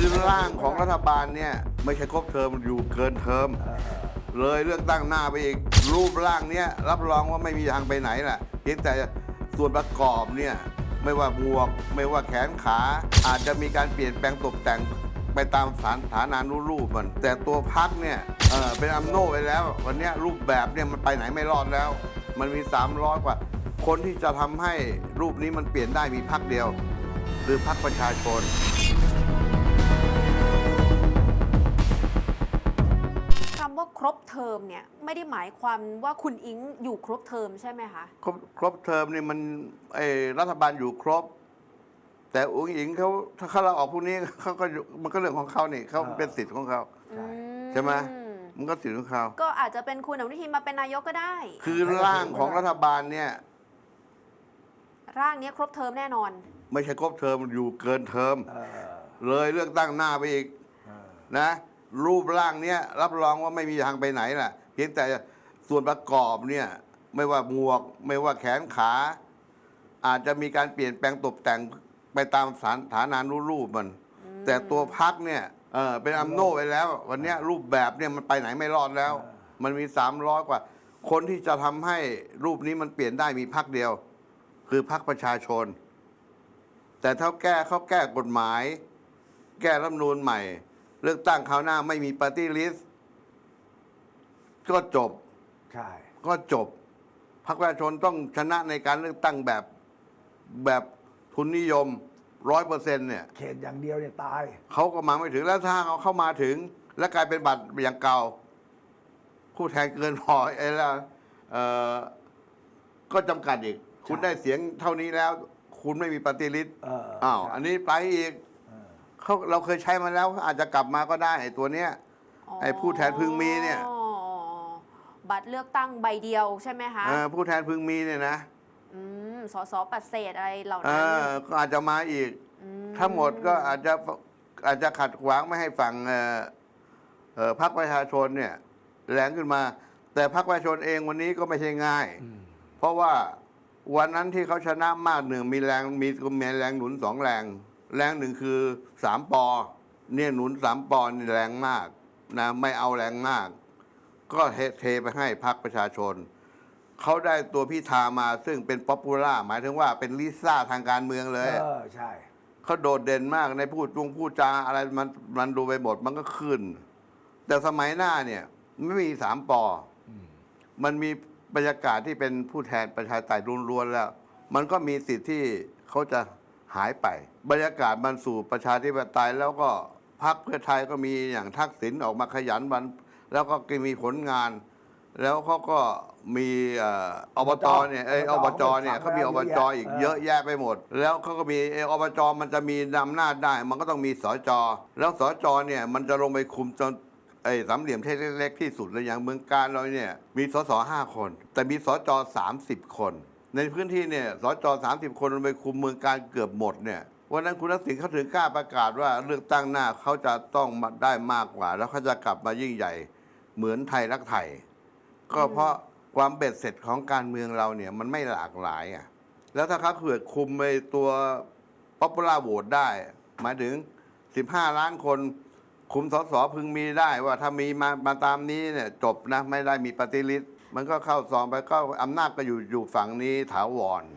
ือร่างของรัฐบาลเนี่ย ไม่ใช่ครบเทอมอยู่เกินเทอม เลยเลือกตั้งหน้าไปอีก รูปร่างเนี้ยรับรองว่าไม่มีทางไปไหนแหละเพียงแต่ส่วนประกอบเนี่ยไม่ว่าหมวก ไม่ว่าแขนขาอาจจะมีการเปลี่ยนแปลงตกแต่งไปตามสถานฐานานุรูปมัน แต่ตัวพักเนี่ยเออเป็นอัมโนไปแล้ว วันนี้รูปแบบเนี่ยมันไปไหนไม่รอดแล้ว มันมี 300 กว่า คนที่จะทำให้รูปนี้มันเปลี่ยนได้มีพักเดียว คือพักประชาชนำว่าครบเทอมเนี่ยไม่ได้หมายความว่าคุณอิงอยู่ครบเทอมใช่ไหมคะครบครบเทอมนี่มันไอ้รัฐบาลอยู่ครบ แต่อุ้งอิงเขาถ้าเขาเราออกพวกนี้เขาก็อยู่มันก็เรื่องของเขานี่เขาอ่าเป็นสิทธิ์ของเขาใช่อืใช่ไหมมันก็สิทธิ์ของเขา ก็อาจจะเป็นคุณอนุทินมาเป็นนายกก็ได้ คือร่างของรัฐบาลเนี่ย ร่างเนี้ยครบเทอมแน่นอน ไม่ใช่ครบเทอมอยู่เกินเทอม เออเลยเลือกตั้งหน้าไปอีกเออนะ รูปร่างเนี้ยรับรองว่าไม่มีทางไปไหนแหละเพียงแต่ส่วนประกอบเนี่ยไม่ว่าหมวก ไม่ว่าแขนขา อาจจะมีการเปลี่ยนแปลงตกแต่งไปตามสถานฐานานุรูปมัน แต่ตัวพักเนี่ยเออเป็นอัมโนไปแล้ว วันเนี้ยรูปแบบเนี่ยมันไปไหนไม่รอดแล้ว มันมี300กว่า คนที่จะทำให้รูปนี้มันเปลี่ยนได้มีพักเดียว คือพักประชาชน แต่ถ้าแก้เขาแก้กฎหมาย แก้รัฐธรรมนูญใหม่ เลือกตั้งคราวหน้าไม่มีปฏิริษก็จบ ใช่ ก็จบ พรรคประชาชนต้องชนะในการเลือกตั้งแบบแบบทุนนิยมร้อยเปอร์เซ็นต์เนี่ย เขตอย่างเดียวเนี่ยตาย เขาก็มาไม่ถึงแล้วถ้าเขาเข้ามาถึง แล้วกลายเป็นบัตรอย่างเก่า ผู้แทนเกินพอไอ้แล้วเอ่อก็จำกัดอีก คุณได้เสียงเท่านี้แล้ว คุณไม่มีปฏิริษเอออ้าวใช่อันนี้ไปอีก เออเขาเราเคยใช้มาแล้ว อาจจะกลับมาก็ได้ไอ้ตัวเนี้ย ไอ้ผู้แทนพึงมีเนี่ย อ๋อบัตรเลือกตั้งใบเดียวใช่ไหมคะเอ่อผู้แทนพึงมีเนี่ยนะอืมสสปัดเศษอะไรเหล่าเอนั้นอก็อาจจะมาอีกมถ้าหมดก็อาจจะอาจจะขัดขวางไม่ให้ฝั่งเอ่อเอ่อพรรคประชาชนเนี่ยแรงขึ้นมา แต่พรรคประชาชนเองวันนี้ก็ไม่ใช่ง่าย เพราะว่าวันนั้นที่เขาชนะมากหนึ่งมีแรงมีมีแรงหนุนสองแรง แรงหนึ่งคือสามปอเนี่ยหนุนสามปอนี่แรงมากนะไม่เอาแรงมาก ก็เทเทไปให้พรรคประชาชน เขาได้ตัวพิธามาซึ่งเป็นป๊อปปูล่าหมายถึงว่าเป็นลิซ่าทางการเมืองเลย เออ ใช่ เขาโดดเด่นมากในพูดจงพูดจาอะไรมันมันดูไปหมดมันก็ขึ้น แต่สมัยหน้าเนี่ยไม่มีสามปออมันมีบรรยากาศที่เป็นผู้แทนประชาธิปไตยล้วนๆแล้ว มันก็มีสิทธิ์ที่เขาจะ หายไป บรรยากาศมันสู่ประชาธิปไตยแล้วก็พรรคเพื่อไทยก็มีอย่างทักษิณออกมาขยันวัน แล้วก็มีผลงาน แล้วเขาก็มีเอ่ออบตเนี่ยเอยอบจเนี่ยเขามีอบจอีกเยอะแยะไปหมด แล้วเขาก็มีเอออบจมันจะมีอำนาจได้ มันก็ต้องมีสจแล้วสจเนี่ยมันจะลงไปคุมจนไอ้สามเหลี่ยมที่เล็กๆที่สุดเลยอย่างเมืองการเราเนี่ยมีสสห้าคน แต่มีสจสามสิบคน ในพื้นที่เนี่ยสจสามสิบคนลงไปคุมเมืองการเกือบหมดเนี่ยวันนั้นคุณทักษิณเขาถึงกล้าประกาศว่าเลือกตั้งหน้าเขาจะต้องมาได้มากกว่า แล้วเขาจะกลับมายิ่งใหญ่เหมือนไทยรักไทย ก็เพราะความเบ็ดเสร็จของการเมืองเราเนี่ยมันไม่หลากหลายอะแล้วถ้าเขาเผื่อคุมไปตัวป๊อปปูล่าโหวตได้ หมายถึง 15 ล้านคนคุมสสพึงมีได้ว่าถ้ามีมามาตามนี้เนี่ยจบนะไม่ได้มีปฏิริษี มันก็เข้าซองไปก็อำนาจก็อยู่อยู่ฝั่งนี้ถาวร